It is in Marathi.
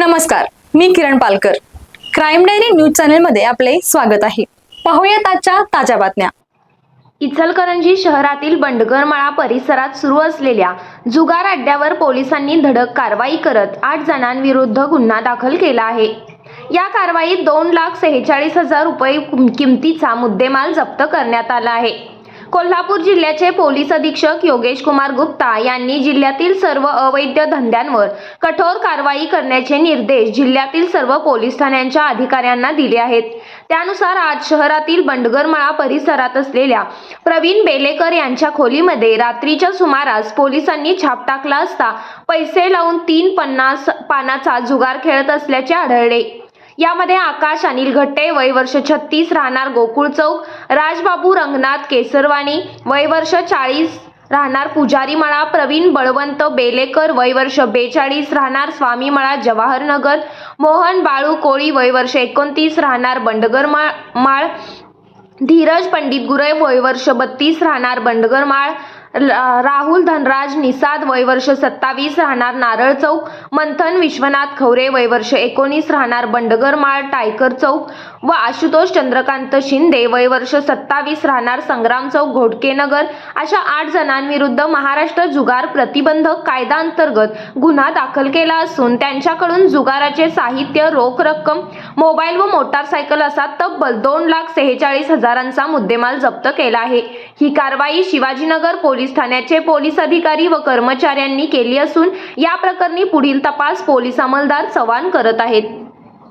नमस्कार मी Kiran Palkar. Crime diary news चॅनेलमध्ये आपले स्वागत आहे. पाहूयात आजच्या ताज्या बातम्या. इचलकरंजी शहरातील बंडगरमळा परिसरात सुरू असलेल्या जुगार अड्ड्यावर पोलिसांनी धडक कारवाई करत आठ जणांविरुद्ध गुन्हा दाखल केला आहे. या कारवाईत दोन लाख सेहेचाळीस हजार रुपये किमतीचा मुद्देमाल जप्त करण्यात आला आहे. कोल्हापूर जिल्ह्याचे पोलीस अधीक्षक योगेश कुमार गुप्ता यांनी जिल्ह्यातील सर्व अवैध धंद्यांवर कठोर कारवाई करण्याचे निर्देश जिल्ह्यातील सर्व पोलीस ठाण्यांच्या अधिकाऱ्यांना दिले आहेत. त्यानुसार आज शहरातील बंडगरमळा परिसरात असलेल्या प्रवीण बेलेकर यांच्या खोलीमध्ये रात्रीच्या सुमारास पोलिसांनी छाप टाकला असता पैसे लावून तीन पन्नास पानाचा जुगार खेळत असल्याचे आढळले. यामध्ये आकाश अनिल घट्टे वय वर्ष छत्तीस राहणार गोकुळ चौक राजबाबू रंगनाथ केसरवाणी वय वर्ष चाळीस राहणार पुजारी मळा प्रवीण बळवंत बेलेकर वय वर्ष बेचाळीस राहणार स्वामी मळा जवाहरनगर मोहन बाळू कोळी वय वर्ष एकोणतीस राहणार बंडगर माळ माळ धीरज पंडित गुरे वय वर्ष बत्तीस राहणार बंडगर माळ राहुल धनराज निसाद वय वर्ष सत्तावीस राहणार नारळ चौक. मंथन विश्वनाथ खवरे वय वर्ष एकोणीस राहणार बंडगर माळ टायकर चौक. व आशुतोष चंद्रकांत शिंदे वय वर्ष सत्तावीस राहणार संग्राम चौक घोडकेनगर अशा आठ जणांविरुद्ध महाराष्ट्र जुगार प्रतिबंधक कायद्याअंतर्गत गुन्हा दाखल केला असून त्यांच्याकडून जुगाराचे साहित्य रोख रक्कम मोबाईल व मोटारसायकल असा तब्बल दोन लाख सेहेचाळीस हजारांचा मुद्देमाल जप्त केला आहे. ही कारवाई शिवाजीनगर पोलीस ठाण्याचे पोलीस अधिकारी व कर्मचाऱ्यांनी केली असून या प्रकरणी पुढील तपास पोलीस अंमलदार चव्हाण करत आहेत.